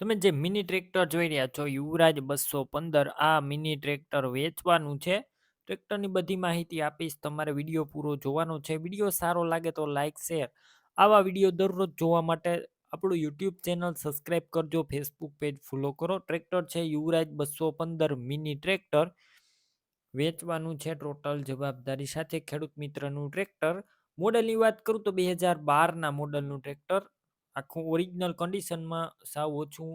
તમે જે mini tractor જોઈ રહ્યા છો, યુવરાજ બસો પંદર, આ મિની ટ્રેક્ટર વેચવાનું છે. ટ્રેક્ટરની બધી માહિતી આપીશ, તમારે વીડિયો પૂરો જોવાનો છે. વીડિયો સારો લાગે તો લાઇક શેર. આવા વીડિયો દરરોજ જોવા માટે આપણું યુટ્યુબ ચેનલ સબસ્ક્રાઇબ કરજો, ફેસબુક પેજ ફોલો કરો. ટ્રેક્ટર છે યુવરાજ બસો પંદર મિની ટ્રેક્ટર. વેચવાનું છે ટોટલ જવાબદારી સાથે ખેડૂત મિત્રનું ટ્રેક્ટર. મોડલની વાત કરું તો બે હજાર બારના મોડલનું ટ્રેક્ટર. આખું ઓરિજિનલ કન્ડિશનમાં સાવ ઓછું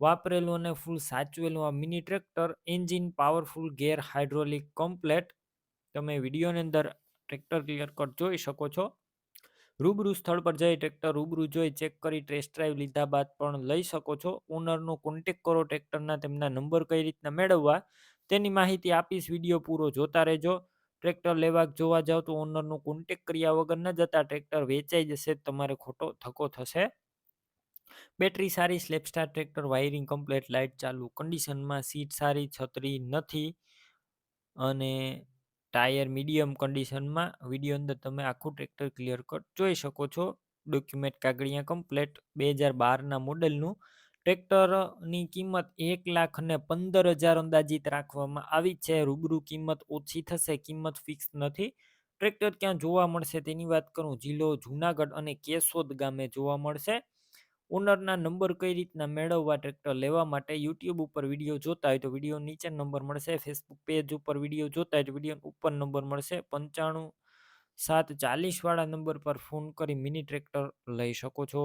વાપરેલું અને ફૂલ સાચવેલું આ mini tractor engine powerful gear hydraulic complete તમે વિડીયોની અંદર ટ્રેક્ટર ક્લિયર કટ જોઈ શકો છો. રૂબરૂ સ્થળ પર જઈ ટ્રેક્ટર રૂબરૂ જોઈ ચેક કરી ટેસ્ટ ડ્રાઈવ લીધા બાદ પણ લઈ શકો છો. ઓનરનો કોન્ટેક કરો ટ્રેક્ટરના તેમના નંબર કઈ રીતના મેળવવા, તેની માહિતી આપીશ. વીડિયો પૂરો જોતા રહેજો. ટ્રેક્ટર લેવા જોવા જાવ તો ઓનરનું કોન્ટેક કર્યા વગર ન જતા ટ્રેક્ટર વેચાઈ જશે, તમારે ખોટો થકો થશે. બેટરી સારી સ્લેપસ્ટાર ટ્રેક્ટર વાયરિંગ કમ્પ્લેટ લાઇટ ચાલુ કન્ડિશનમાં સીટ સારી, છત્રી નથી. અને ટાયર મીડિયમ કન્ડિશનમાં વીડિયો અંદર તમે આખું ટ્રેક્ટર ક્લિયર કટ જોઈ શકો છો. ડોક્યુમેન્ટ કાગળિયા કમ્પ્લેટ બે હજાર બારના મોડેલનું ટ્રેક્ટરની કિંમત એક લાખ અને પંદર હજાર અંદાજિત રાખવામાં આવી છે. રૂબરૂ કિંમત ઓછી થશે, કિંમત ફિક્સ નથી. ટ્રેક્ટર ક્યાં જોવા મળશે તેની વાત કરું. જિલ્લો જુનાગઢ અને કેશોદ ગામે જોવા મળશે. ઓનરના નંબર કઈ રીતના મેળવવા ટ્રેક્ટર લેવા માટે યુટ્યુબ ઉપર વીડિયો જોતા હોય તો વીડિયો નીચે નંબર મળશે. ફેસબુક પેજ ઉપર વીડિયો જોતા હોય તો વીડિયો ઉપર નંબર મળશે. પંચાણું સાત ચાલીસ વાળા નંબર પર ફોન કરી મિની ટ્રેક્ટર લઈ શકો છો.